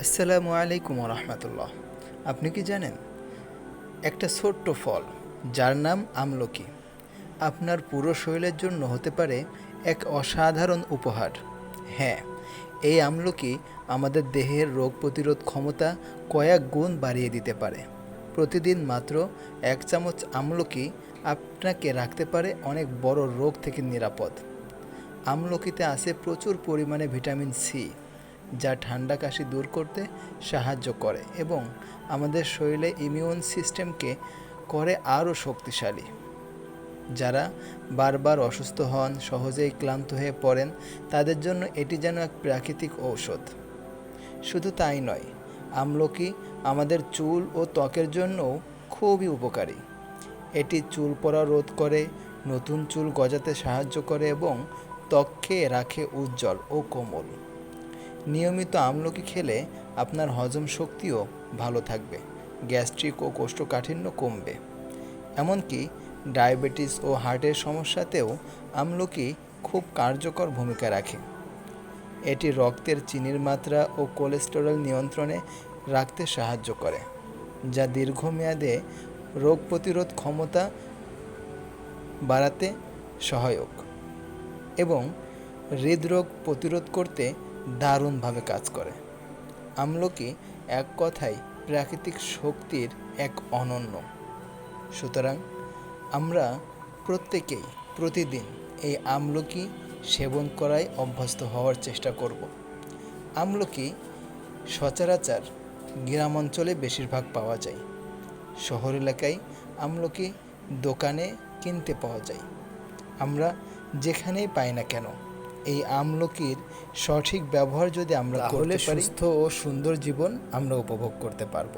আসসালামু আলাইকুম রহমতুল্লাহ। আপনি কি জানেন, একটা ছোট্ট ফল, যার নাম আমলকি, আপনার পুরো শরীরের জন্য হতে পারে এক অসাধারণ উপহার। হ্যাঁ এই আমলকি আমাদের দেহের রোগ প্রতিরোধ ক্ষমতা কয়েক গুণ বাড়িয়ে দিতে পারে। প্রতিদিন মাত্র এক চামচ আমলকি আপনাকে রাখতে পারে অনেক বড় রোগ থেকে নিরাপদ। আমলকিতে আছে প্রচুর পরিমাণে ভিটামিন সি যা ঠান্ডা কাশি দূর করতে সাহায্য করে এবং আমাদের শরীরে ইমিউন সিস্টেমকে করে আরও শক্তিশালী। যারা বারবার অসুস্থ হন, সহজেই ক্লান্ত হয়ে পড়েন, তাদের জন্য এটি যেন এক প্রাকৃতিক ঔষধ। শুধু তাই নয়, আমলকি আমাদের চুল ও ত্বকের জন্যও খুবই উপকারী। এটি চুল পড়া রোধ করে, নতুন চুল গজাতে সাহায্য করে এবং ত্বককে রাখে উজ্জ্বল ও কোমল। নিয়মিত আমলকি খেলে আপনার হজম শক্তিও ভালো থাকবে। গ্যাস্ট্রিক ও কোষ্ঠকাঠিন্য কমবে। এমনকি ডায়াবেটিস ও হার্টের সমস্যাতেও আমলকি খুব কার্যকর ভূমিকা রাখে। এটি রক্তের চিনির মাত্রা ও কোলেস্টেরল নিয়ন্ত্রণে রাখতে সাহায্য করে, যা দীর্ঘমেয়াদে রোগ প্রতিরোধ ক্ষমতা বাড়াতে সহায়ক এবং হৃদরোগ প্রতিরোধ করতে দারুণভাবে কাজ করে। আমলকি এক কথায় প্রাকৃতিক শক্তির এক অনন্য। সুতরাং আমরা প্রত্যেকেই প্রতিদিন এই আমলকি সেবন করায় অভ্যস্ত হওয়ার চেষ্টা করব। আমলকি সচরাচর গ্রাম অঞ্চলে বেশিরভাগ পাওয়া যায়। শহর এলাকায় আমলকি দোকানে কিনতে পাওয়া যায়। আমরা যেখানেই পাই না কেন এই আমলকির সঠিক ব্যবহার যদি আমরা করতে পারি সুস্থ ও সুন্দর জীবন আমরা উপভোগ করতে পারব।